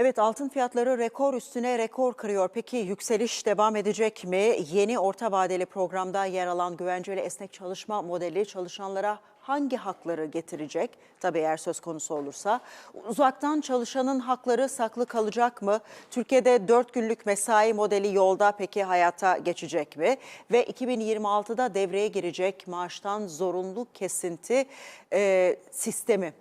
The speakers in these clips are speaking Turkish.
Evet altın fiyatları rekor üstüne rekor kırıyor. Peki yükseliş devam edecek mi? Yeni orta vadeli programda yer alan güvenceli esnek çalışma modeli çalışanlara hangi hakları getirecek? Tabii eğer söz konusu olursa. Uzaktan çalışanın hakları saklı kalacak mı? Türkiye'de 4 günlük mesai modeli yolda peki hayata geçecek mi? Ve 2026'da devreye girecek maaştan zorunlu kesinti e, sistemi.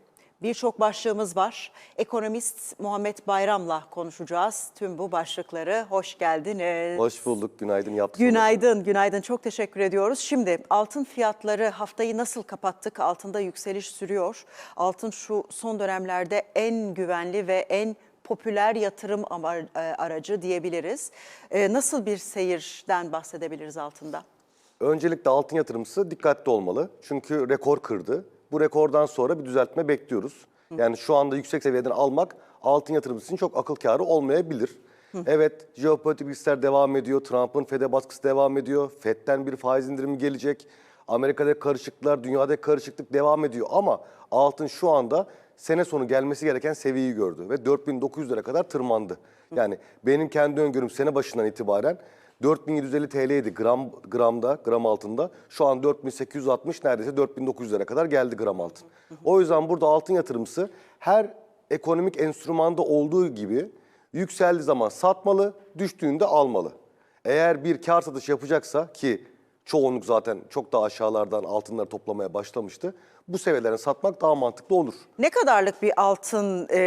Birçok başlığımız var. Ekonomist Muhammed Bayram'la konuşacağız tüm bu başlıkları. Hoş geldiniz. Hoş bulduk, günaydın yaptık. Günaydın, günaydın. Çok teşekkür ediyoruz. Şimdi altın fiyatları haftayı nasıl kapattık? Altında yükseliş sürüyor. Altın şu son dönemlerde en güvenli ve en popüler yatırım e, aracı diyebiliriz. E, Nasıl bir seyirden bahsedebiliriz altında? Öncelikle altın yatırımcısı dikkatli olmalı. Çünkü rekor kırdı. Bu rekordan sonra bir düzeltme bekliyoruz. Yani şu anda yüksek seviyeden almak altın yatırımcısı için çok akıl kârı olmayabilir. Evet, jeopolitik riskler devam ediyor. Trump'ın FED'e baskısı devam ediyor. FED'den bir faiz indirimi gelecek. Amerika'da karışıklıklar, dünyada karışıklık devam ediyor. Ama altın şu anda sene sonu gelmesi gereken seviyeyi gördü ve 4900 kadar tırmandı. Yani benim kendi öngörüm sene başından itibaren 4750 TL'ydi gram gramda, gram altında. Şu an 4860 neredeyse 4900'lere kadar geldi gram altın. O yüzden burada altın yatırımcısı her ekonomik enstrümanda olduğu gibi yükseldiği zaman satmalı, düştüğünde almalı. Eğer bir kar satış yapacaksa ki çoğunluk zaten çok daha aşağılardan altınları toplamaya başlamıştı. Bu seviyelerini satmak daha mantıklı olur. Ne kadarlık bir altın e,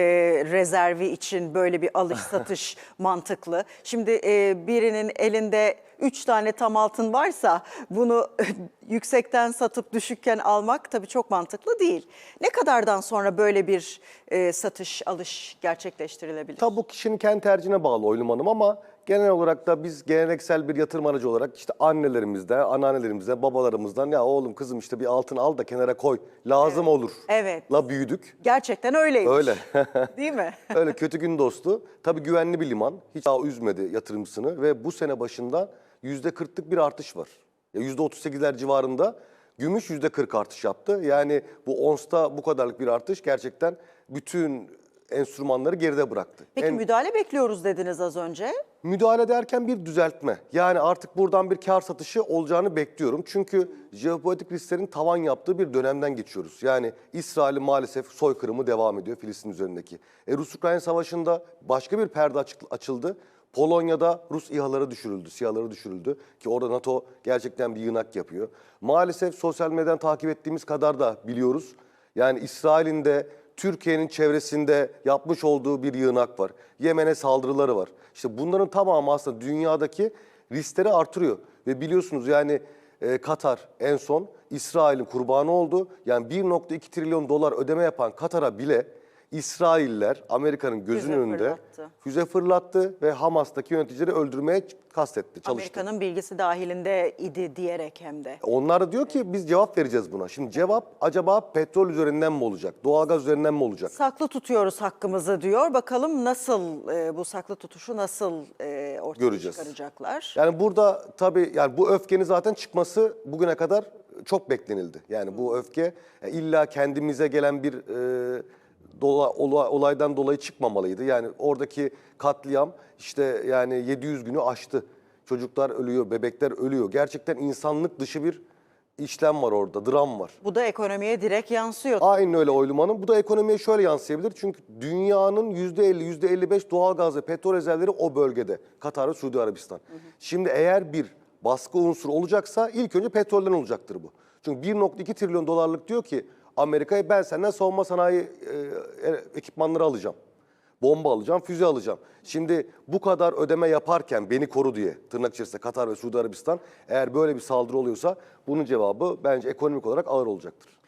rezervi için böyle bir alış satış mantıklı? Şimdi e, birinin elinde 3 tane tam altın varsa bunu yüksekten satıp düşükken almak tabii çok mantıklı değil. Ne kadardan sonra böyle bir e, satış alış gerçekleştirilebilir? Tabi bu kişinin kendi tercihine bağlı Oylum Hanım ama genel olarak da biz geleneksel bir yatırım aracı olarak işte annelerimizden, anneannelerimizden, babalarımızdan ya oğlum kızım işte bir altın al da kenara koy lazım olur. Evet. La büyüdük. Gerçekten öyleymiş. Öyle. Değil mi? Öyle kötü gün dostu. Tabii güvenli bir liman. Hiç daha üzmedi yatırımcısını ve bu sene başında yüzde kırklık bir artış var. Ya Yüzde otuz sekizler civarında gümüş yüzde kırk artış yaptı. Yani bu onsta bu kadarlık bir artış gerçekten bütün enstrümanları geride bıraktı. Peki En- müdahale bekliyoruz dediniz az önce. Müdahale derken bir düzeltme. Yani artık buradan bir kar satışı olacağını bekliyorum. Çünkü jeopolitik risklerin tavan yaptığı bir dönemden geçiyoruz. Yani İsrail'in maalesef soykırımı devam ediyor Filistin üzerindeki. E, Rus-Ukrayna savaşında başka bir perde açıldı. Polonya'da Rus İHA'ları düşürüldü, SİHA'ları düşürüldü ki orada NATO gerçekten bir yığınak yapıyor. Maalesef sosyal medyadan takip ettiğimiz kadar da biliyoruz. Yani İsrail'in de Türkiye'nin çevresinde yapmış olduğu bir yığınak var. Yemen'e saldırıları var. İşte bunların tamamı aslında dünyadaki riskleri artırıyor. Ve biliyorsunuz yani e, Katar en son İsrail'in kurbanı oldu. Yani 1.2 trilyon dolar ödeme yapan Katar'a bile İsrailler Amerika'nın gözünün Füze önünde fırlattı. füze fırlattı ve Hamas'taki yöneticileri öldürmeye kastetti, çalıştı. Amerika'nın bilgisi dahilinde idi diyerek hem de. Onlar da diyor ki biz cevap vereceğiz buna. Şimdi cevap acaba petrol üzerinden mi olacak? Doğalgaz üzerinden mi olacak? Saklı tutuyoruz hakkımızı diyor. Bakalım nasıl e, bu saklı tutuşu nasıl e, ortaya Göreceğiz. çıkaracaklar. Yani burada tabii yani bu öfkenin zaten çıkması bugüne kadar çok beklenildi. Yani bu öfke e, illa kendimize gelen bir e, dola- ola- olaydan dolayı çıkmamalıydı. Yani oradaki katliam işte yani 700 günü aştı. Çocuklar ölüyor, bebekler ölüyor. Gerçekten insanlık dışı bir işlem var orada, dram var. Bu da ekonomiye direkt yansıyor. Aynen öyle Oylum Hanım. Bu da ekonomiye şöyle yansıyabilir. Çünkü dünyanın %50, %55 doğalgaz ve petrol rezervleri o bölgede. Katar ve Suudi Arabistan. Şimdi eğer bir baskı unsuru olacaksa ilk önce petrolden olacaktır bu. Çünkü 1.2 trilyon dolarlık diyor ki Amerika'ya ben senden savunma sanayi e, e, ekipmanları alacağım. Bomba alacağım, füze alacağım. Şimdi bu kadar ödeme yaparken beni koru diye tırnak içerisinde Katar ve Suudi Arabistan eğer böyle bir saldırı oluyorsa bunun cevabı bence ekonomik olarak ağır olacaktır.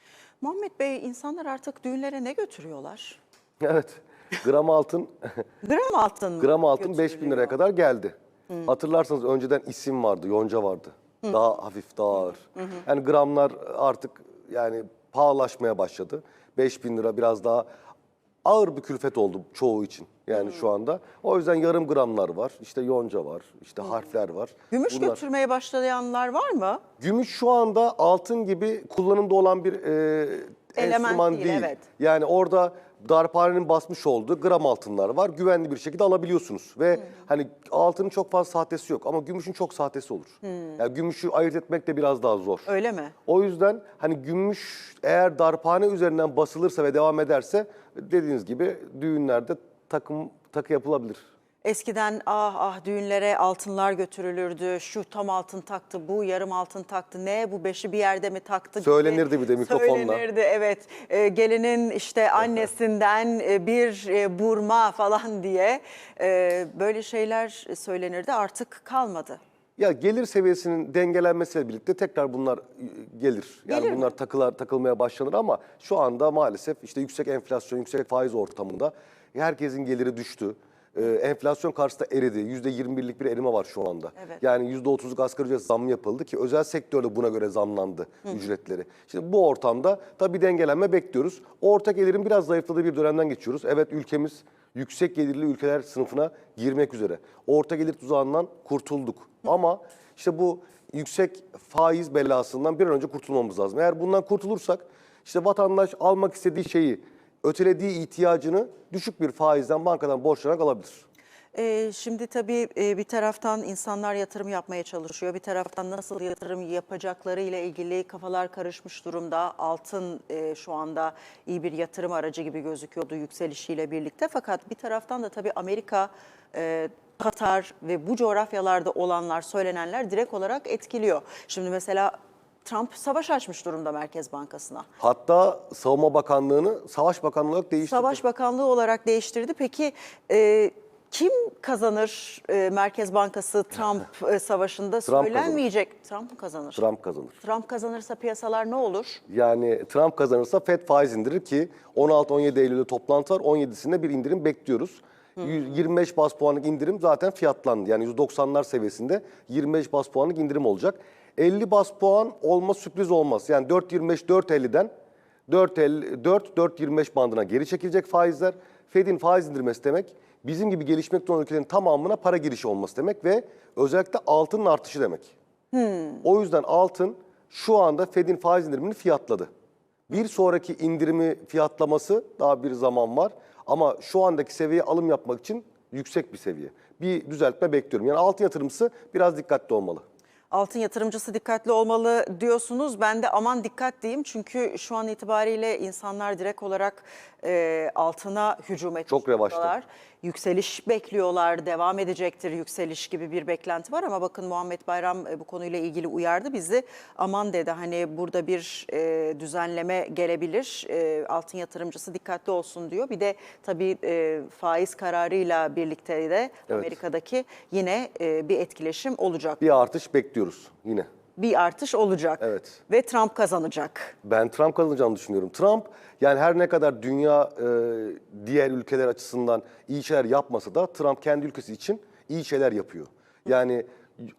Muhammed Bey insanlar artık düğünlere ne götürüyorlar? Evet. Gram altın Gram altın mı gram altın 5000 götürülüyor? liraya kadar geldi. Hatırlarsanız önceden isim vardı, yonca vardı. Daha hafif, daha ağır. Yani gramlar artık yani pahalaşmaya başladı. 5000 lira biraz daha ağır bir külfet oldu çoğu için. Yani şu anda. O yüzden yarım gramlar var. işte yonca var, işte harfler var. Gümüş Bunlar- götürmeye başlayanlar var mı? Gümüş şu anda altın gibi kullanımda olan bir e, Element enstrüman değil, değil. evet. Yani orada darphanenin basmış olduğu gram altınlar var. Güvenli bir şekilde alabiliyorsunuz. Ve hani altının çok fazla sahtesi yok ama gümüşün çok sahtesi olur. Yani gümüşü ayırt etmek de biraz daha zor. Öyle mi? O yüzden hani gümüş eğer darphane üzerinden basılırsa ve devam ederse dediğiniz gibi düğünlerde takım takı yapılabilir. Eskiden ah ah düğünlere altınlar götürülürdü. Şu tam altın taktı, bu yarım altın taktı. Ne bu beşi bir yerde mi taktı? gibi. Söylenirdi bir de mikrofonla. Söylenirdi evet. Ee, gelinin işte annesinden e, bir e, burma falan diye e, böyle şeyler söylenirdi. Artık kalmadı. Ya gelir seviyesinin dengelenmesiyle birlikte tekrar bunlar e, gelir. Yani Gelir mi? bunlar takılar takılmaya başlanır ama şu anda maalesef işte yüksek enflasyon, yüksek faiz ortamında herkesin geliri düştü. Ee, enflasyon karşısında eridi. %21'lik bir erime var şu anda. Evet. Yani %30'luk asgari ücret zam yapıldı ki özel sektörde buna göre zamlandı ücretleri. Şimdi bu ortamda tabii dengelenme bekliyoruz. Orta gelirin biraz zayıfladığı bir dönemden geçiyoruz. Evet ülkemiz yüksek gelirli ülkeler sınıfına girmek üzere. Orta gelir tuzağından kurtulduk. Ama işte bu yüksek faiz belasından bir an önce kurtulmamız lazım. Eğer bundan kurtulursak işte vatandaş almak istediği şeyi, ötelediği ihtiyacını düşük bir faizden bankadan borçlanarak alabilir. Ee, şimdi tabii e, bir taraftan insanlar yatırım yapmaya çalışıyor. Bir taraftan nasıl yatırım yapacakları ile ilgili kafalar karışmış durumda. Altın e, şu anda iyi bir yatırım aracı gibi gözüküyordu yükselişiyle birlikte. Fakat bir taraftan da tabii Amerika, e, Katar ve bu coğrafyalarda olanlar, söylenenler direkt olarak etkiliyor. Şimdi mesela Trump savaş açmış durumda Merkez Bankası'na. Hatta Savunma Bakanlığı'nı Savaş Bakanlığı olarak değiştirdi. Savaş Bakanlığı olarak değiştirdi. Peki e, kim kazanır e, Merkez Bankası Trump e, savaşında Trump söylenmeyecek. Trump mı kazanır? Trump kazanır. Trump kazanırsa piyasalar ne olur? Yani Trump kazanırsa FED faiz indirir ki 16-17 Eylül'de toplantı var. 17'sinde bir indirim bekliyoruz. 125 bas puanlık indirim zaten fiyatlandı. Yani 190'lar seviyesinde 25 bas puanlık indirim olacak. 50 bas puan olma sürpriz olmaz. Yani 4.25 4.50'den 4.50 4 4.25 bandına geri çekilecek faizler. Fed'in faiz indirmesi demek bizim gibi gelişmekte olan ülkelerin tamamına para girişi olması demek ve özellikle altının artışı demek. O yüzden altın şu anda Fed'in faiz indirimini fiyatladı. Bir sonraki indirimi fiyatlaması daha bir zaman var. Ama şu andaki seviyeye alım yapmak için yüksek bir seviye. Bir düzeltme bekliyorum. Yani altın yatırımcısı biraz dikkatli olmalı. Altın yatırımcısı dikkatli olmalı diyorsunuz. Ben de aman dikkat diyeyim. Çünkü şu an itibariyle insanlar direkt olarak e, altına hücum etmiş Çok revaçta. Yükseliş bekliyorlar, devam edecektir yükseliş gibi bir beklenti var ama bakın Muhammed Bayram e, bu konuyla ilgili uyardı bizi. Aman dedi hani burada bir e, düzenleme gelebilir, e, altın yatırımcısı dikkatli olsun diyor. Bir de tabii e, faiz kararıyla birlikte de Amerika'daki yine e, bir etkileşim olacak. Bir artış bekliyoruz yine. Bir artış olacak Evet. ve Trump kazanacak. Ben Trump kazanacağını düşünüyorum. Trump yani her ne kadar dünya e, diğer ülkeler açısından iyi şeyler yapmasa da Trump kendi ülkesi için iyi şeyler yapıyor. Yani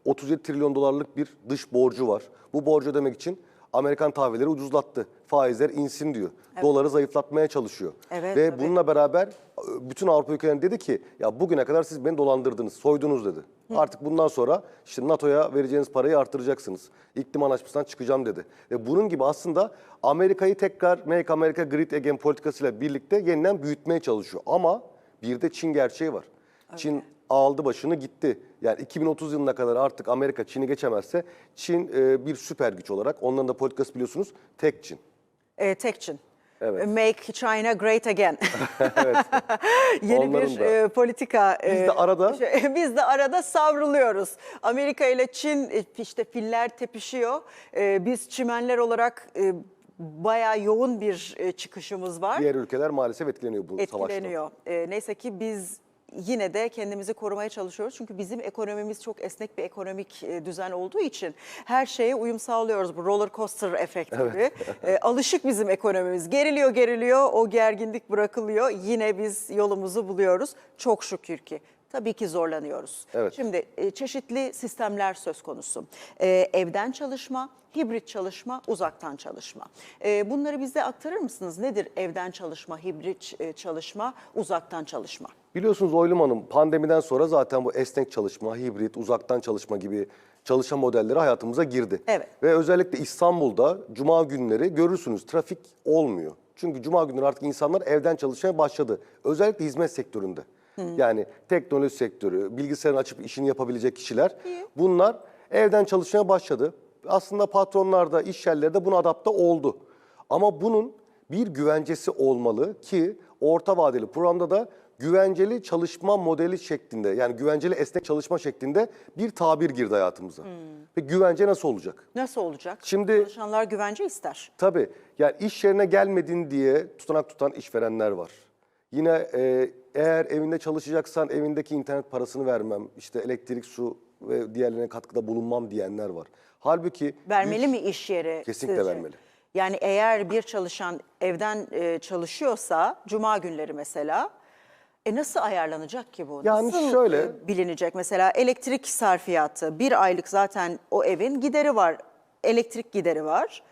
37 trilyon dolarlık bir dış borcu var. Bu borcu ödemek için Amerikan tahvilleri ucuzlattı. Faizler insin diyor. Doları zayıflatmaya çalışıyor. Evet, Ve tabii. bununla beraber e, bütün Avrupa ülkelerine dedi ki ya bugüne kadar siz beni dolandırdınız, soydunuz dedi. Artık bundan sonra işte NATO'ya vereceğiniz parayı artıracaksınız. İklim anlaşmasından çıkacağım dedi. Ve bunun gibi aslında Amerika'yı tekrar Make America Great Again politikasıyla birlikte yeniden büyütmeye çalışıyor. Ama bir de Çin gerçeği var. Çin aldı başını gitti. Yani 2030 yılına kadar artık Amerika Çin'i geçemezse Çin e, bir süper güç olarak onların da politikası biliyorsunuz tek Çin. E, tek Çin. Evet. Make China Great Again. Yeni Onların bir da. e, politika. Biz de arada- şey, biz de arada savruluyoruz. Amerika ile Çin e, işte filler tepişiyor. E, biz çimenler olarak e, bayağı yoğun bir e, çıkışımız var. Diğer ülkeler maalesef etkileniyor bu savaştan. etkileniyor. Ee, neyse ki biz yine de kendimizi korumaya çalışıyoruz. Çünkü bizim ekonomimiz çok esnek bir ekonomik e, düzen olduğu için her şeye uyum sağlıyoruz. Bu roller coaster efekti gibi. Ee, alışık bizim ekonomimiz. Geriliyor geriliyor o gerginlik bırakılıyor. Yine biz yolumuzu buluyoruz. Çok şükür ki. Tabii ki zorlanıyoruz. Evet. Şimdi e, çeşitli sistemler söz konusu. Ee, evden çalışma, hibrit çalışma, uzaktan çalışma. Ee, bunları bize aktarır mısınız? Nedir evden çalışma, hibrit e, çalışma, uzaktan çalışma? Biliyorsunuz Oylum Hanım pandemiden sonra zaten bu esnek çalışma, hibrit, uzaktan çalışma gibi çalışma modelleri hayatımıza girdi. Evet. Ve özellikle İstanbul'da cuma günleri görürsünüz trafik olmuyor. Çünkü cuma günleri artık insanlar evden çalışmaya başladı. Özellikle hizmet sektöründe. Yani teknoloji sektörü, bilgisayarını açıp işini yapabilecek kişiler bunlar evden çalışmaya başladı. Aslında patronlar da iş yerleri de buna adapte oldu. Ama bunun bir güvencesi olmalı ki orta vadeli programda da güvenceli çalışma modeli şeklinde yani güvenceli esnek çalışma şeklinde bir tabir girdi hayatımıza. Ve güvence nasıl olacak? Nasıl olacak? Şimdi- Çalışanlar güvence ister. Tabii yani iş yerine gelmedin diye tutanak tutan işverenler var. Yine e, eğer evinde çalışacaksan evindeki internet parasını vermem, işte elektrik, su ve diğerlerine katkıda bulunmam diyenler var. Halbuki Vermeli mi iş yeri Kesinlikle sizce? vermeli. Yani eğer bir çalışan evden e, çalışıyorsa, cuma günleri mesela, e nasıl ayarlanacak ki bu? Yani nasıl şöyle- e, bilinecek? Mesela elektrik sarfiyatı, bir aylık zaten o evin gideri var, elektrik gideri var.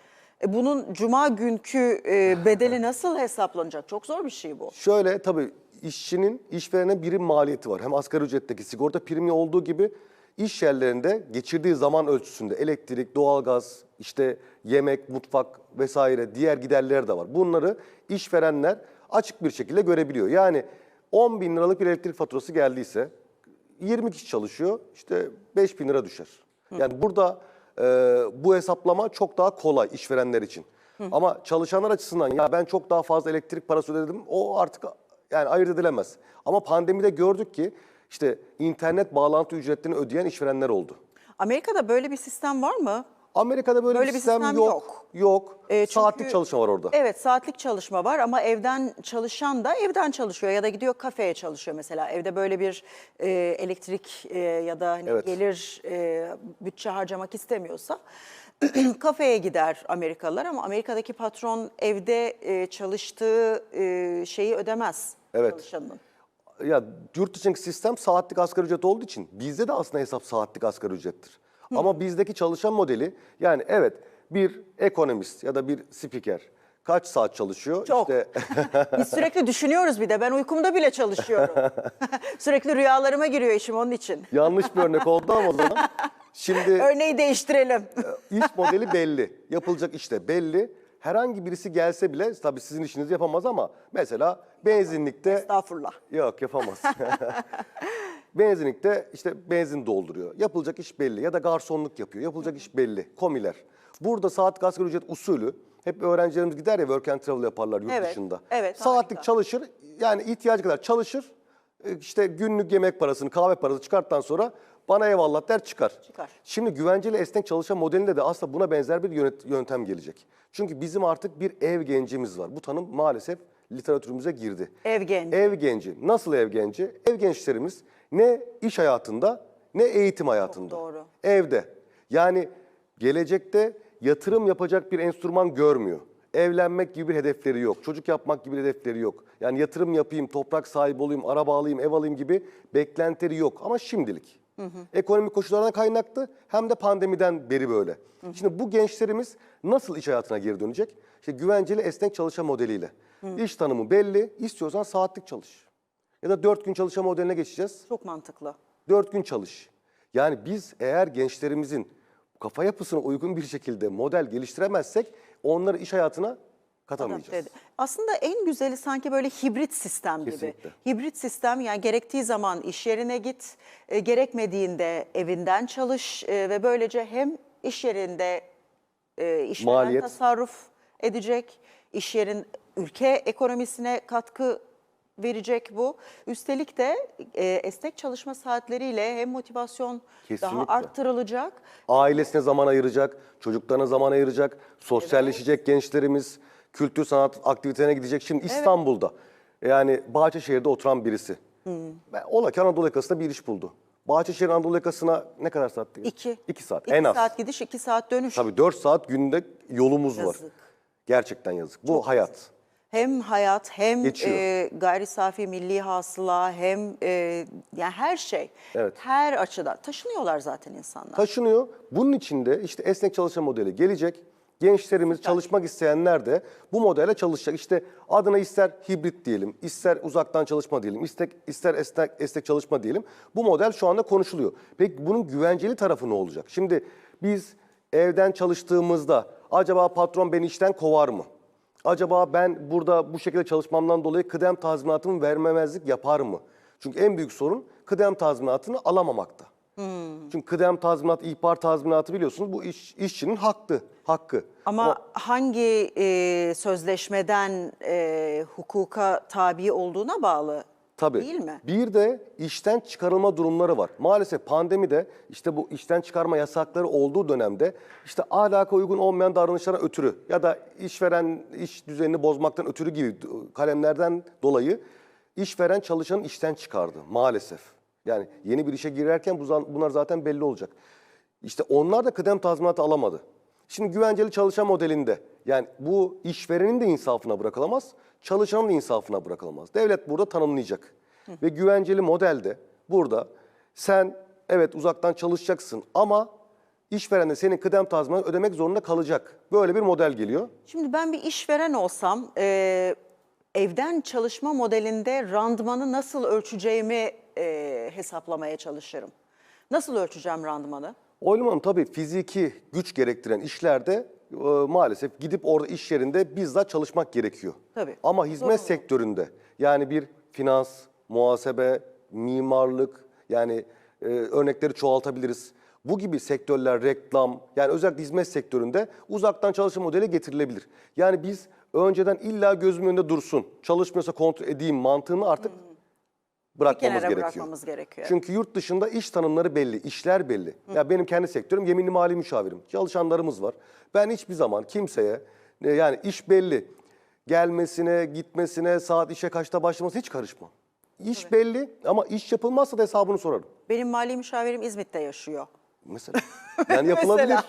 E bunun cuma günkü e, bedeli nasıl hesaplanacak? Çok zor bir şey bu. Şöyle tabii işçinin işverene birim maliyeti var. Hem asgari ücretteki sigorta primi olduğu gibi iş yerlerinde geçirdiği zaman ölçüsünde elektrik, doğalgaz, işte yemek, mutfak vesaire diğer giderler de var. Bunları işverenler açık bir şekilde görebiliyor. Yani 10 bin liralık bir elektrik faturası geldiyse 20 kişi çalışıyor işte 5 bin lira düşer. Yani burada e, bu hesaplama çok daha kolay işverenler için. Ama çalışanlar açısından ya ben çok daha fazla elektrik parası ödedim o artık yani ayırt edilemez. Ama pandemide gördük ki işte internet bağlantı ücretlerini ödeyen işverenler oldu. Amerika'da böyle bir sistem var mı? Amerika'da böyle, Böyle bir sistem, sistem yok. yok. Yok. E, çünkü- Saatlik çalışma var orada. Evet saatlik çalışma var ama evden çalışan da evden çalışıyor ya da gidiyor kafeye çalışıyor mesela. Evde böyle bir e, elektrik e, ya da hani Evet. gelir e, bütçe harcamak istemiyorsa kafeye gider Amerikalılar ama Amerika'daki patron evde e, çalıştığı e, şeyi ödemez Evet. çalışanın. Ya yurt içindeki sistem saatlik asgari ücret olduğu için bizde de aslında hesap saatlik asgari ücrettir. Ama bizdeki çalışan modeli yani evet bir ekonomist ya da bir spiker kaç saat çalışıyor? Çok. İşte Biz sürekli düşünüyoruz bir de ben uykumda bile çalışıyorum. sürekli rüyalarıma giriyor işim onun için. yanlış bir örnek oldu ama o zaman. Şimdi Örneği değiştirelim. iş modeli belli. Yapılacak işte belli. Herhangi birisi gelse bile tabii sizin işinizi yapamaz ama mesela benzinlikte Estağfurullah. Yok yapamaz. Benzinlikte işte benzin dolduruyor. Yapılacak iş belli ya da garsonluk yapıyor. Yapılacak iş belli. Komiler. Burada saatlik asgari ücret usulü hep öğrencilerimiz gider ya work and travel yaparlar yurt Evet, dışında. evet, Saatlik harika. çalışır yani ihtiyacı kadar çalışır. E, işte günlük yemek parasını kahve parası çıkarttıktan sonra bana eyvallah der çıkar. Çıkar. Şimdi güvenceli esnek çalışma modelinde de aslında buna benzer bir yönet- yöntem gelecek. Çünkü bizim artık bir ev gencimiz var. Bu tanım maalesef literatürümüze girdi. Ev genci. Ev genci. Nasıl ev genci? Ev gençlerimiz ne iş hayatında ne eğitim hayatında. doğru. Evde. Yani gelecekte yatırım yapacak bir enstrüman görmüyor. Evlenmek gibi bir hedefleri yok. Çocuk yapmak gibi bir hedefleri yok. Yani yatırım yapayım, toprak sahibi olayım, araba alayım, ev alayım gibi beklentileri yok. Ama şimdilik. Ekonomik koşullardan kaynaklı hem de pandemiden beri böyle. Şimdi bu gençlerimiz nasıl iş hayatına geri dönecek? İşte güvenceli esnek çalışma modeliyle. İş tanımı belli. İstiyorsan saatlik çalış. Ya da dört gün çalışma modeline geçeceğiz. Çok mantıklı. Dört gün çalış. Yani biz eğer gençlerimizin kafa yapısına uygun bir şekilde model geliştiremezsek onları iş hayatına katamayacağız. Adapte ed- Aslında en güzeli sanki böyle hibrit sistem gibi. Kesinlikle. Hibrit sistem yani gerektiği zaman iş yerine git, e, gerekmediğinde evinden çalış e, ve böylece hem iş yerinde e, işveren Maliyet. tasarruf edecek, iş yerin ülke ekonomisine katkı verecek bu. Üstelik de e, esnek çalışma saatleriyle hem motivasyon daha Kesinlikle. arttırılacak. Ailesine zaman ayıracak, çocuklarına zaman ayıracak, sosyalleşecek gençlerimiz, kültür sanat aktivitelerine gidecek. Şimdi İstanbul'da yani Bahçeşehir'de oturan birisi. Ben Ola ki Anadolu yakasında bir iş buldu. Bahçeşehir Anadolu yakasına ne kadar saat gidiyor? İki. İki saat İki en az. saat gidiş, iki saat dönüş. Tabii 4 saat günde yolumuz var. Yazık. Gerçekten yazık. Bu hayat. Hem hayat hem Geçiyor. e, gayri safi milli hasıla hem e, yani her şey. Evet. Her açıdan taşınıyorlar zaten insanlar. taşınıyor. Bunun için de işte esnek çalışma modeli gelecek. Gençlerimiz, çalışmak isteyenler de bu modele çalışacak. İşte adına ister hibrit diyelim, ister uzaktan çalışma diyelim, ister, ister esnek, esnek çalışma diyelim. Bu model şu anda konuşuluyor. Peki bunun güvenceli tarafı ne olacak? Şimdi biz evden çalıştığımızda acaba patron beni işten kovar mı? Acaba ben burada bu şekilde çalışmamdan dolayı kıdem tazminatımı vermemezlik yapar mı? Çünkü en büyük sorun kıdem tazminatını alamamakta. Çünkü kıdem tazminat, ihbar tazminatı biliyorsunuz bu iş, işçinin hakkı. hakkı. Ama hangi e, sözleşmeden e, hukuka tabi olduğuna bağlı Tabii. değil mi? Bir de işten çıkarılma durumları var. Maalesef pandemide işte bu işten çıkarma yasakları olduğu dönemde işte ahlaka uygun olmayan davranışlara ötürü ya da işveren iş düzenini bozmaktan ötürü gibi kalemlerden dolayı işveren çalışanın işten çıkardı maalesef. Yani yeni bir işe girerken bunlar zaten belli olacak. İşte onlar da kıdem tazminatı alamadı. Şimdi güvenceli çalışan modelinde yani bu işverenin de insafına bırakılamaz, çalışanın da insafına bırakılamaz. Devlet burada tanımlayacak. Ve güvenceli modelde burada sen evet uzaktan çalışacaksın ama işveren de senin kıdem tazminatı ödemek zorunda kalacak. Böyle bir model geliyor. Şimdi ben bir işveren olsam e, evden çalışma modelinde randımanı nasıl ölçeceğimi e, hesaplamaya çalışırım. Nasıl ölçeceğim randımanı? Oylum Hanım tabii fiziki güç gerektiren işlerde e, maalesef gidip orada iş yerinde bizzat çalışmak gerekiyor. Tabii. Ama hizmet Zorunlu. sektöründe yani bir finans, muhasebe, mimarlık yani e, örnekleri çoğaltabiliriz. Bu gibi sektörler reklam yani özellikle hizmet sektöründe uzaktan çalışma modeli getirilebilir. Yani biz önceden illa gözümün önünde dursun, çalışmıyorsa kontrol edeyim mantığını artık bırakmamız kenara gerekiyor. bırakmamız gerekiyor. Çünkü yurt dışında iş tanımları belli, işler belli. Ya benim kendi sektörüm yeminli mali müşavirim. Çalışanlarımız var. Ben hiçbir zaman kimseye e, yani iş belli. Gelmesine, gitmesine, saat işe kaçta başlaması hiç karışmam. İş belli ama iş yapılmazsa da hesabını sorarım. Benim mali müşavirim İzmit'te yaşıyor. Mesela. Yani yapılabilir.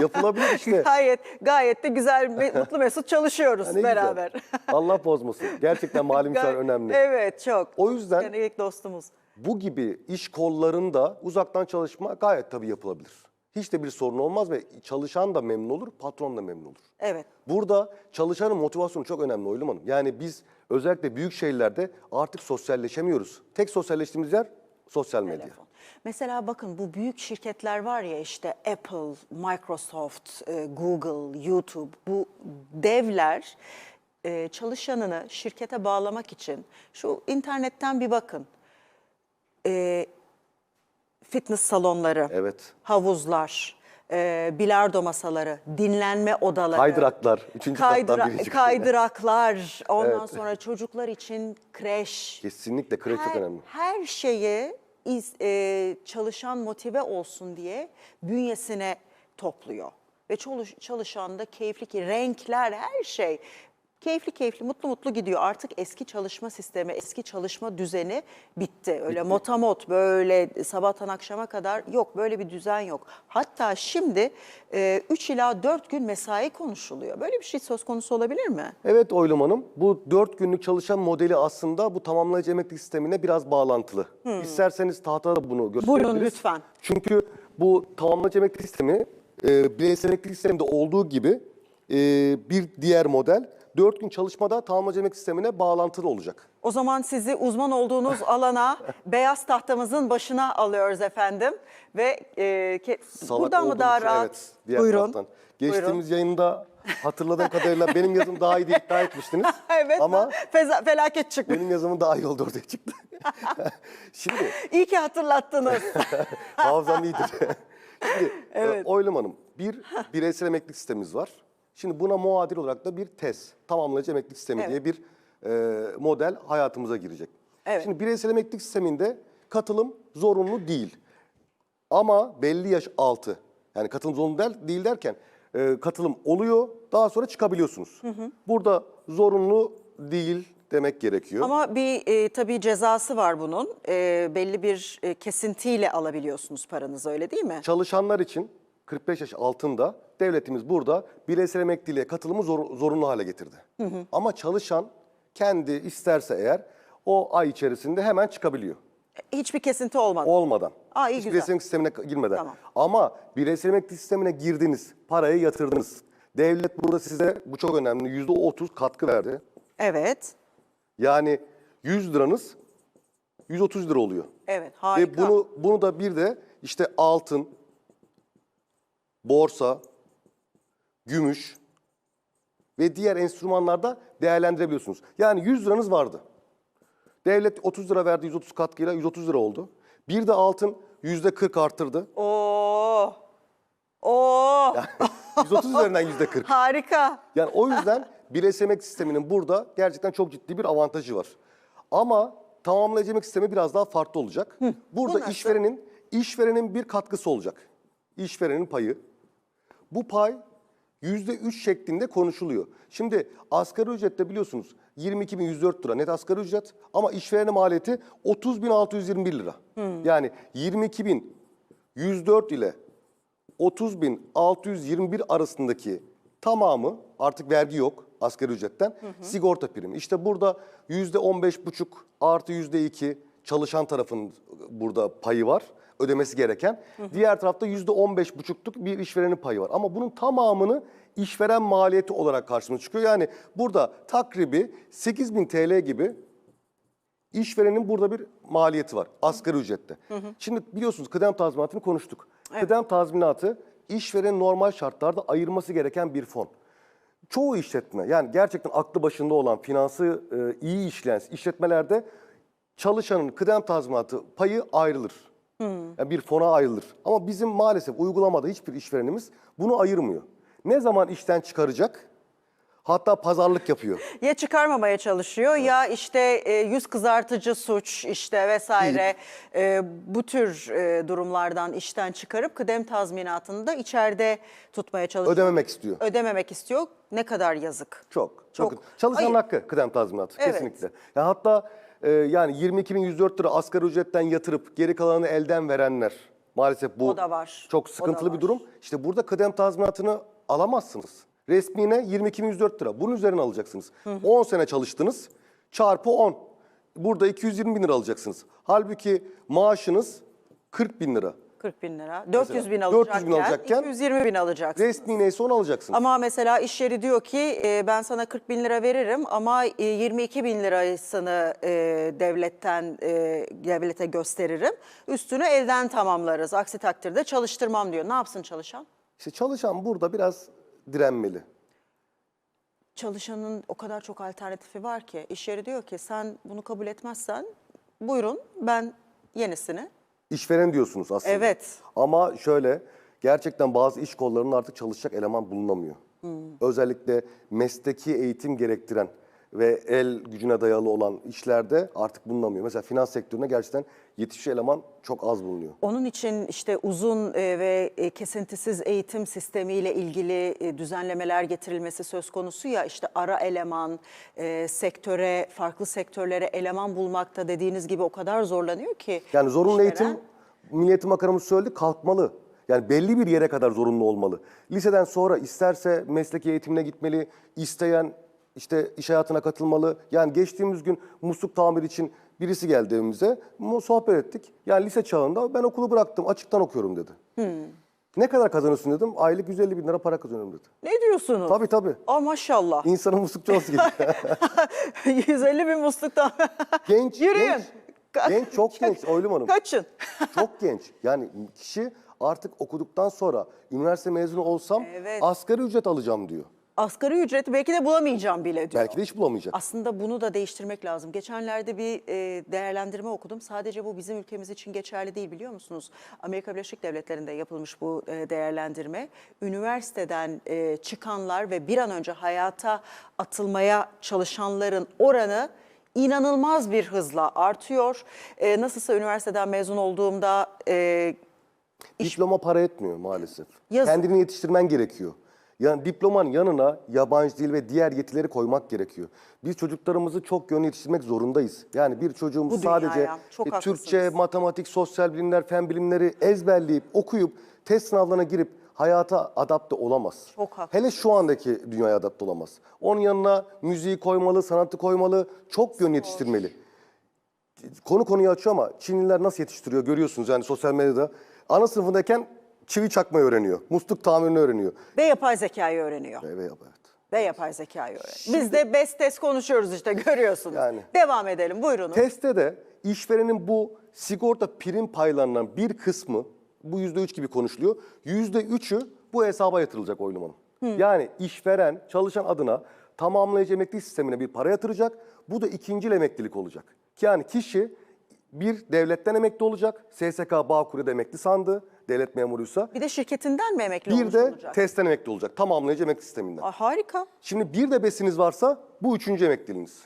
yapılabilir işte. Gayet gayet de güzel, mutlu mesut çalışıyoruz Ha, ne güzel. beraber. Allah bozmasın. Gerçekten mali müşavir önemli. Evet çok. O yüzden- Senelik dostumuz. Bu gibi iş kollarında uzaktan çalışma gayet tabii yapılabilir. Hiç de bir sorun olmaz ve çalışan da memnun olur, patron da memnun olur. Evet. Burada çalışanın motivasyonu çok önemli Oylum Hanım. Yani biz özellikle büyük şehirlerde artık sosyalleşemiyoruz. Tek sosyalleştiğimiz yer sosyal medya. Telefon. Mesela bakın bu büyük şirketler var ya işte Apple, Microsoft, e, Google, YouTube bu devler e, çalışanını şirkete bağlamak için şu internetten bir bakın. E, fitness salonları, Evet. havuzlar, e, bilardo masaları, dinlenme odaları. Kaydıraklar, üçüncü kattan kaydıra- biri. Kaydıraklar, ondan Evet. sonra çocuklar için kreş. Kesinlikle kreş çok Her- önemli. Her şeyi iz- e, çalışan motive olsun diye bünyesine topluyor. Ve çalış, çalışan da keyifli ki renkler her şey keyifli keyifli mutlu mutlu gidiyor. Artık eski çalışma sistemi, eski çalışma düzeni bitti. Öyle motamot böyle sabahtan akşama kadar yok böyle bir düzen yok. Hatta şimdi 3 ila 4 gün mesai konuşuluyor. Böyle bir şey söz konusu olabilir mi? Evet Oylum Hanım, bu dört günlük çalışan modeli aslında bu tamamlayıcı emeklilik sistemine biraz bağlantılı. İsterseniz tahtada da bunu gösterebiliriz. Buyurun lütfen. Çünkü bu tamamlayıcı emeklilik sistemi, e, bireysel emeklilik sisteminde olduğu gibi e, bir diğer model, dört gün çalışmada tamamlayıcı sistemine bağlantılı olacak. O zaman sizi uzman olduğunuz alana beyaz tahtamızın başına alıyoruz efendim ve e, ke- Salak buradan mı olduğum daha için, rahat? Evet, diğer Buyurun. taraftan. Geçtiğimiz yayında hatırladığım kadarıyla benim yazım daha iyi diye iddia etmiştiniz. Evet. Ama feza- felaket çıktı. benim yazımın daha iyi oldu ortaya çıktı. Şimdi İyi ki hatırlattınız. Hafızam iyidir. Şimdi Evet. e, Oylum Hanım bir bireysel emeklilik sistemimiz var. Şimdi buna muadil olarak da bir TES, tamamlayıcı emeklilik sistemi Evet. diye bir e, model hayatımıza girecek. Evet. Şimdi bireysel emeklilik sisteminde katılım zorunlu değil. Ama belli yaş altı, yani katılım zorunlu der- değil derken e, katılım oluyor, daha sonra çıkabiliyorsunuz. Burada zorunlu değil demek gerekiyor. Ama bir e, tabii cezası var bunun. E, belli bir e, kesintiyle alabiliyorsunuz paranızı öyle değil mi? Çalışanlar için 45 yaş altında devletimiz burada bireysel emekliliğe katılımı zor- zorunlu hale getirdi. Ama çalışan kendi isterse eğer o ay içerisinde hemen çıkabiliyor. Hiçbir kesinti olmadı. Olmadan. Aa, iyi Hiç güzel. bireysel emeklilik sistemine girmeden. Tamam. Ama bireysel emeklilik sistemine girdiniz, parayı yatırdınız. Devlet burada size bu çok önemli %30 katkı verdi. Evet. Yani 100 liranız 130 lira oluyor. Evet harika. Ve bunu bunu da bir de işte altın, borsa, gümüş, ve diğer enstrümanlarda değerlendirebiliyorsunuz. Yani 100 liranız vardı. Devlet 30 lira verdi 130 katkıyla 130 lira oldu. Bir de altın %40 arttırdı. Oo. Oo. 130 üzerinden %40. Harika. Yani o yüzden bireysel emek sisteminin burada gerçekten çok ciddi bir avantajı var. Ama tamamlayıcı emek sistemi biraz daha farklı olacak. Burada bu nasıl? işverenin işverenin bir katkısı olacak. İşverenin payı. Bu pay yüzde üç şeklinde konuşuluyor. Şimdi asgari ücrette biliyorsunuz 22.104 lira net asgari ücret ama işverenin maliyeti 30.621 lira. Yani 22.104 ile 30.621 arasındaki tamamı artık vergi yok asgari ücretten sigorta primi. İşte burada %15,5 artı %2 çalışan tarafın burada payı var ödemesi gereken. Diğer tarafta %15,5'luk bir işverenin payı var. Ama bunun tamamını işveren maliyeti olarak karşımıza çıkıyor. Yani burada takribi 8000 TL gibi İşverenin burada bir maliyeti var asgari ücrette. Şimdi biliyorsunuz kıdem tazminatını konuştuk. Kıdem tazminatı işverenin normal şartlarda ayırması gereken bir fon. Çoğu işletme yani gerçekten aklı başında olan finansı e, iyi işleyen işletmelerde çalışanın kıdem tazminatı payı ayrılır. Yani bir fona ayrılır. Ama bizim maalesef uygulamada hiçbir işverenimiz bunu ayırmıyor. Ne zaman işten çıkaracak? Hatta pazarlık yapıyor. Ya çıkarmamaya çalışıyor ya işte e, yüz kızartıcı suç işte vesaire e, bu tür e, durumlardan işten çıkarıp kıdem tazminatını da içeride tutmaya çalışıyor. Ödememek istiyor. Ödememek istiyor. Ne kadar yazık. Çok. Çok. Çok. Çalışanın Hayır. hakkı kıdem tazminatı Evet. kesinlikle. Ya hatta e, yani 22.104 lira asgari ücretten yatırıp geri kalanını elden verenler maalesef bu O da var. çok O da sıkıntılı var. bir durum. İşte burada kıdem tazminatını alamazsınız. Resmine 22.104 lira. Bunun üzerine alacaksınız. 10 sene çalıştınız çarpı 10. Burada 220 bin lira alacaksınız. Halbuki maaşınız 40 bin lira. 40 bin lira. 400 bin 400 alacakken, bin alacakken 220 bin alacaksın. Resmi neyse onu alacaksınız. Ama mesela iş yeri diyor ki e, ben sana 40 bin lira veririm ama e, 22 bin lirasını e, devletten e, devlete gösteririm. Üstünü elden tamamlarız. Aksi takdirde çalıştırmam diyor. Ne yapsın çalışan? İşte çalışan burada biraz direnmeli. Çalışanın o kadar çok alternatifi var ki iş yeri diyor ki sen bunu kabul etmezsen buyurun ben yenisini. İşveren diyorsunuz aslında. Evet. Ama şöyle gerçekten bazı iş kollarının artık çalışacak eleman bulunamıyor. Özellikle mesleki eğitim gerektiren ve el gücüne dayalı olan işlerde artık bulunamıyor. Mesela finans sektöründe gerçekten yetişmiş eleman çok az bulunuyor. Onun için işte uzun e, ve e, kesintisiz eğitim sistemiyle ilgili e, düzenlemeler getirilmesi söz konusu ya işte ara eleman, sektöre, farklı sektörlere eleman bulmakta dediğiniz gibi o kadar zorlanıyor ki. Yani zorunlu işveren. eğitim Milli Eğitim Bakanımız söyledi kalkmalı. Yani belli bir yere kadar zorunlu olmalı. Liseden sonra isterse mesleki eğitimine gitmeli, isteyen işte iş hayatına katılmalı. Yani geçtiğimiz gün musluk tamir için birisi geldi evimize. Sohbet ettik. Yani lise çağında ben okulu bıraktım, açıktan okuyorum dedi. Ne kadar kazanıyorsun dedim. Aylık 150 bin lira para kazanıyorum dedi. Ne diyorsunuz? Tabii tabii. Aa maşallah. İnsanın muslukçu olması gerekiyor. 150 bin musluktan. genç, Yürüyün. genç. Genç, çok genç Oylum Hanım. Kaçın. Çok genç. Yani kişi artık okuduktan sonra üniversite mezunu olsam Evet. asgari ücret alacağım diyor. Asgari ücreti belki de bulamayacağım bile diyor. Belki de hiç bulamayacak. Aslında bunu da değiştirmek lazım. Geçenlerde bir e, değerlendirme okudum. Sadece bu bizim ülkemiz için geçerli değil biliyor musunuz? Amerika Birleşik Devletleri'nde yapılmış bu e, değerlendirme. Üniversiteden e, çıkanlar ve bir an önce hayata atılmaya çalışanların oranı inanılmaz bir hızla artıyor. E, nasılsa üniversiteden mezun olduğumda e, Diploma para etmiyor maalesef. Yazın. Kendini yetiştirmen gerekiyor. Yani diplomanın yanına yabancı dil ve diğer yetileri koymak gerekiyor. Biz çocuklarımızı çok yönlü yetiştirmek zorundayız. Yani bir çocuğumuz Bu sadece e. Türkçe, matematik, sosyal bilimler, fen bilimleri ezberleyip, okuyup, test sınavlarına girip hayata adapte olamaz. Çok haklısınız. Hele şu andaki dünyaya adapte olamaz. Onun yanına müziği koymalı, sanatı koymalı, çok yön yetiştirmeli. Konu konuyu açıyor ama Çinliler nasıl yetiştiriyor görüyorsunuz yani sosyal medyada. Ana sınıfındayken çivi çakmayı öğreniyor. Musluk tamirini öğreniyor. ve yapay zekayı öğreniyor. Evet, evet. Ve yapay zekayı öğreniyor. Biz de best test konuşuyoruz işte görüyorsunuz. Yani. Devam edelim buyurun. Testte de işverenin bu sigorta prim paylarından bir kısmı, bu yüzde üç gibi konuşuluyor. Yüzde üçü bu hesaba yatırılacak Oylum Hanım. Yani işveren çalışan adına tamamlayıcı emeklilik sistemine bir para yatıracak. Bu da ikinci emeklilik olacak. Yani kişi bir devletten emekli olacak. SSK Bağkur'da emekli sandı. Devlet memuruysa. Bir de şirketinden mi emekli Bir olmuş de olacak? testten emekli olacak. Tamamlayıcı emeklilik sisteminden. Aa, harika. Şimdi bir de besiniz varsa bu üçüncü emekliliğiniz.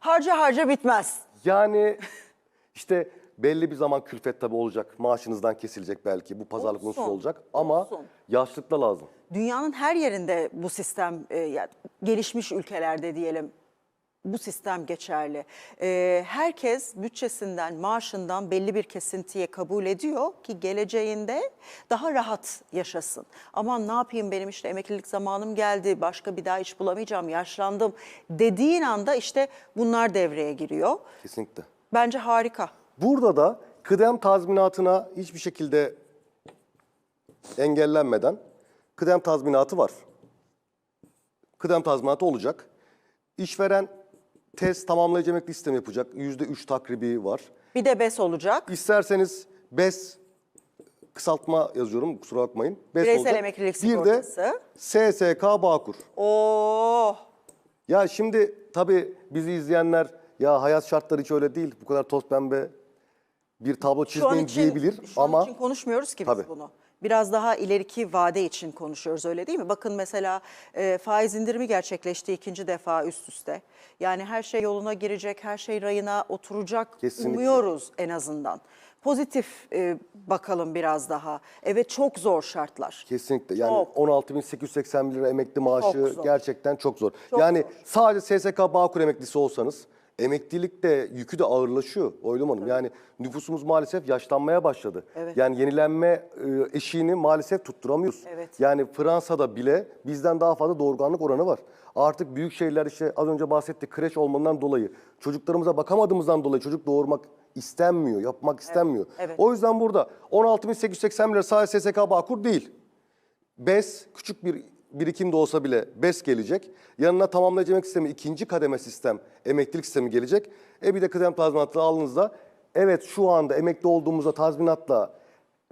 Harca harca bitmez. Yani işte belli bir zaman külfet tabii olacak. Maaşınızdan kesilecek belki. Bu pazarlık Olsun, unsuru olacak. Ama olsun. yaşlıkta lazım. Dünyanın her yerinde bu sistem, e, gelişmiş ülkelerde diyelim, bu sistem geçerli. E, herkes bütçesinden, maaşından belli bir kesintiye kabul ediyor ki geleceğinde daha rahat yaşasın. Aman ne yapayım benim işte emeklilik zamanım geldi, başka bir daha iş bulamayacağım, yaşlandım dediğin anda işte bunlar devreye giriyor. Kesinlikle. Bence harika. Burada da kıdem tazminatına hiçbir şekilde engellenmeden kıdem tazminatı var. Kıdem tazminatı olacak. İşveren test tamamlayıcı emeklilik sistemi yapacak. Yüzde üç takribi var. Bir de BES olacak. İsterseniz BES kısaltma yazıyorum kusura bakmayın. BES Bireysel olacak. emeklilik Bir de sigortası. SSK Bağkur. Oo, Ya şimdi tabii bizi izleyenler ya hayat şartları hiç öyle değil. Bu kadar toz pembe bir tablo çizmeyin diyebilir şu an ama için konuşmuyoruz ki biz Tabii. bunu. Biraz daha ileriki vade için konuşuyoruz öyle değil mi? Bakın mesela e, faiz indirimi gerçekleşti ikinci defa üst üste. Yani her şey yoluna girecek, her şey rayına oturacak Kesinlikle. umuyoruz en azından. Pozitif e, bakalım biraz daha. Evet çok zor şartlar. kesinlikle yani Çok. 16.881 lira emekli maaşı zor. gerçekten çok zor. Çok yani zor. sadece SSK Bağkur emeklisi olsanız emeklilikte yükü de ağırlaşıyor Oylum Hanım. Yani nüfusumuz maalesef yaşlanmaya başladı. Evet. Yani yenilenme e, eşiğini maalesef tutturamıyoruz. Evet. Yani Fransa'da bile bizden daha fazla doğurganlık oranı var. Artık büyük şehirler işte az önce bahsettik kreş olmandan dolayı, çocuklarımıza bakamadığımızdan dolayı çocuk doğurmak istenmiyor, yapmak istenmiyor. evet. O yüzden burada 16.880 lira sadece SSK Bağkur değil. BES küçük bir birikim de olsa bile BES gelecek. Yanına tamamlayıcı emeklilik sistemi ikinci kademe sistem emeklilik sistemi gelecek. E bir de kıdem tazminatı aldığınızda evet şu anda emekli olduğumuzda tazminatla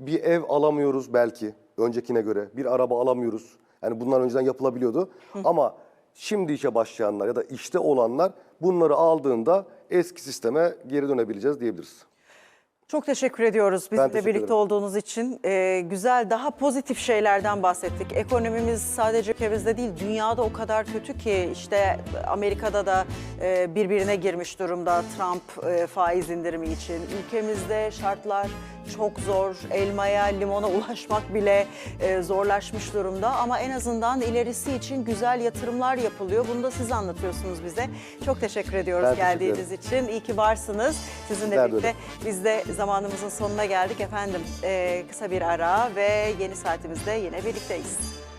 bir ev alamıyoruz belki öncekine göre. Bir araba alamıyoruz. Yani bunlar önceden yapılabiliyordu. Ama şimdi işe başlayanlar ya da işte olanlar bunları aldığında eski sisteme geri dönebileceğiz diyebiliriz. Çok teşekkür ediyoruz bizimle teşekkür birlikte ederim. olduğunuz için. Ee, güzel, daha pozitif şeylerden bahsettik. Ekonomimiz sadece ülkemizde değil, dünyada o kadar kötü ki işte Amerika'da da e, birbirine girmiş durumda Trump e, faiz indirimi için. Ülkemizde şartlar çok zor, elmaya, limona ulaşmak bile e, zorlaşmış durumda. Ama en azından ilerisi için güzel yatırımlar yapılıyor. Bunu da siz anlatıyorsunuz bize. Çok teşekkür ediyoruz Ben teşekkür geldiğiniz için. İyi ki varsınız. Sizinle Sizler birlikte öyle. biz de zamanımızın sonuna geldik efendim. Ee, kısa bir ara ve yeni saatimizde yine birlikteyiz.